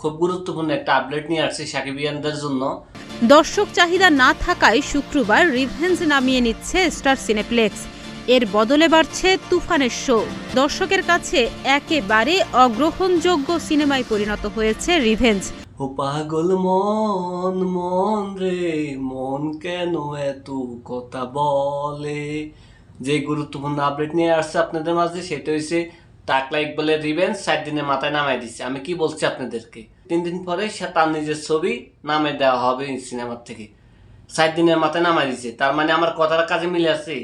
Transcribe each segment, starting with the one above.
খুব গুরুত্বপূর্ণ একটা আপডেট নিয়ে আসছি সাকিবিয়ানদের জন্য। দর্শক চাহিদা না থাকায় শুক্রবার রিভেঞ্জ নামিয়ে নিচ্ছে স্টার সিনেপ্লেক্স। এর বদলে বাড়ছে তুফানের শো। দর্শকের কাছে একেবারে অগ্রহণযোগ্য সিনেমায় পরিণত হয়েছে রিভেঞ্জ। ও পাগল মন মন রে মন কেন এত কথা বলে? যে গুরুত্বপূর্ণ আপডেট নিয়ে আসছে আপনাদের মাঝে সেটা হচ্ছে টাকলা বলে রিভেন্স ষাট দিনের মাথায় নামাই দিচ্ছে আমি কি বলছি আপনাদেরকে? তিন দিন পরে সে তার নিজের ছবি নামে দেওয়া হবে সিনেমার থেকে। ষাট দিনের মাথায় নামাই দিচ্ছে তার মানে আমার কথার কাজে মিলে আছে।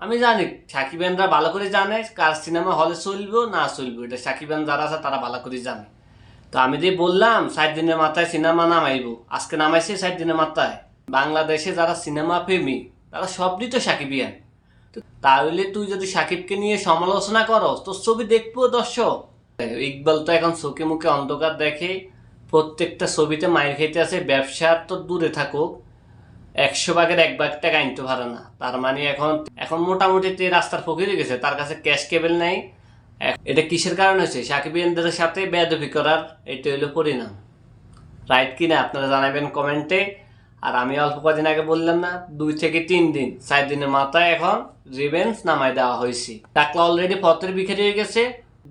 আমি জানি সাকিবেনরা ভালো করে জানে কার সিনেমা হলে চলবো, না চলবো। এটা সাকিবেন যারা আছে, তারা ভালো করে জানে। তো আমি যে বললাম ষাট দিনের মাথায় সিনেমা নামাইব। আজকে নামাইছে ষাট দিনের মাথায়। বাংলাদেশে যারা সিনেমা প্রেমী, তারা সবই তো সাকিবিয়ান তাহলে তুই যদি সাকিবকে নিয়ে সমালোচনা করস, তোর ছবি দেখব দর্শক। ইকবাল তো এখন চোখে মুখে অন্ধকার দেখে, প্রত্যেকটা ছবিতে মায়ের খেতে আছে, ব্যবসা তো দূরে থাকুক। একশো ভাগের এক ভাগ টাকা আনতে পারে না। তার মানে এখন এখন মোটামুটি তে রাস্তার ফকিরে গেছে, তার কাছে ক্যাশ কেবল নাই। এটা কিসের কারণে হচ্ছে সাকিবিয়ানদের সাথে বেদবি করার, এটা হইল পরিণাম। রাইট কিনা? আপনারা জানাবেন কমেন্টে। আর আমি অল্প কদিন আগে বললাম না, দুই থেকে তিন দিন, চার দিনের মাথায় এখন রিভেন্স নামায় দেওয়া হয়েছে। টাকলা অলরেডি পত্রের বিক্রি হয়ে গেছে,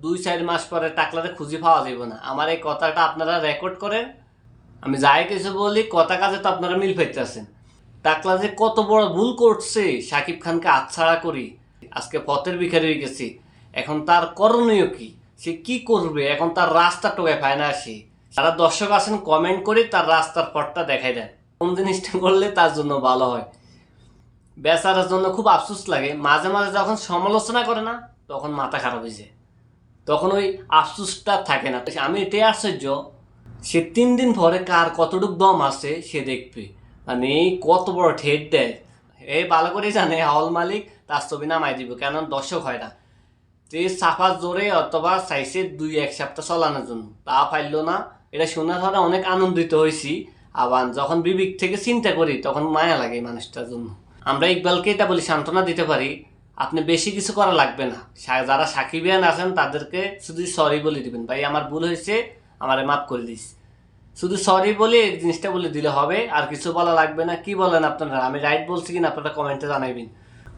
দুই চার মাস পরে টাকলাতে খুঁজে পাওয়া যাবে না। আমার এই কথাটা আপনারা রেকর্ড করেন। আমি যাই কিছু বলি, কথা কাজে তো আপনারা মিল পাইতেছেন। টাকলা যে কত বড় ভুল করছে, সাকিব খানকে আচ্ছাড়া করি, আজকে পথের বিখারি হয়ে গেছে। এখন তার করণীয় কি? সে কি করবে? এখন তার রাস্তা টোকায় পায় না সে যারা দর্শক আছেন কমেন্ট করে তার রাস্তার পথটা দেখাই দেন। কোন জিনিসটা করলে তার জন্য ভালো হয়। বেচারার জন্য খুব আফসোস লাগে। মাঝে মাঝে যখন সমালোচনা করে না, তখন মাথা খারাপ হয়ে যায়। তখন ওই আফসোসটা থাকে না। আমি এটাই আশ্চর্য, সে তিন দিন পরে কার কতটুক দম আছে সে দেখবে। মানে কত বড় ঠেট দেয়। এই ভালো করে জানে, হল মালিক, তার ছবি নামাই দিব, কেন দর্শক হয় না। যে সাফার জোরে অথবা চাইছে দুই এক সপ্তাহ চলানোর জন্য। তা পাইলো না। এটা শোনার পরে অনেক আনন্দিত হয়েছি। আবার যখন বিবেক থেকে চিন্তা করি, তখন মায়া লাগে মানুষটার জন্য। আমরা ইকবালকে এটা বলি, সান্ত্বনা দিতে পারি, আপনি বেশি কিছু করা লাগবে না। যারা সাকিবিয়ান আছেন, তাদেরকে শুধু সরি বলে দিবেন। ভাই, আমার ভুল হয়েছে, আমারে মাফ করে দিস। শুধু সরি বলে এই জিনিসটা বলে দিলে হবে, আর কিছু বলা লাগবে না। কি বলেন আপনারা? আমি রাইট বলছি কিনা আপনারা কমেন্টে জানাইবেন।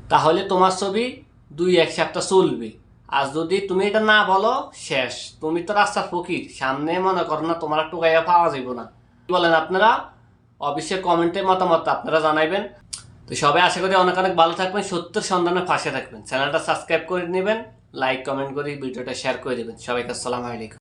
তাহলে তোমার ছবি দুই, এক সপ্তাহ চলবে। আর যদি তুমি এটা না বলো, শেষ। তুমি তো রাস্তার ফকির। সামনে মনে করো না, তোমার টুকাইয়া পাওয়া যাইব না। বলেন আপনারা অবশ্যই কমেন্টের মতামত আপনারা জানাইবেন। তো সবাই আশা করি অনেক অনেক ভালো থাকবেন, সত্যের সন্ধানে ফাঁসে থাকবেন। চ্যানেলটা সাবস্ক্রাইব করে নেবেন লাইক কমেন্ট করে ভিডিওটা শেয়ার করে দেবেন। সবাইকে আসসালামু আলাইকুম।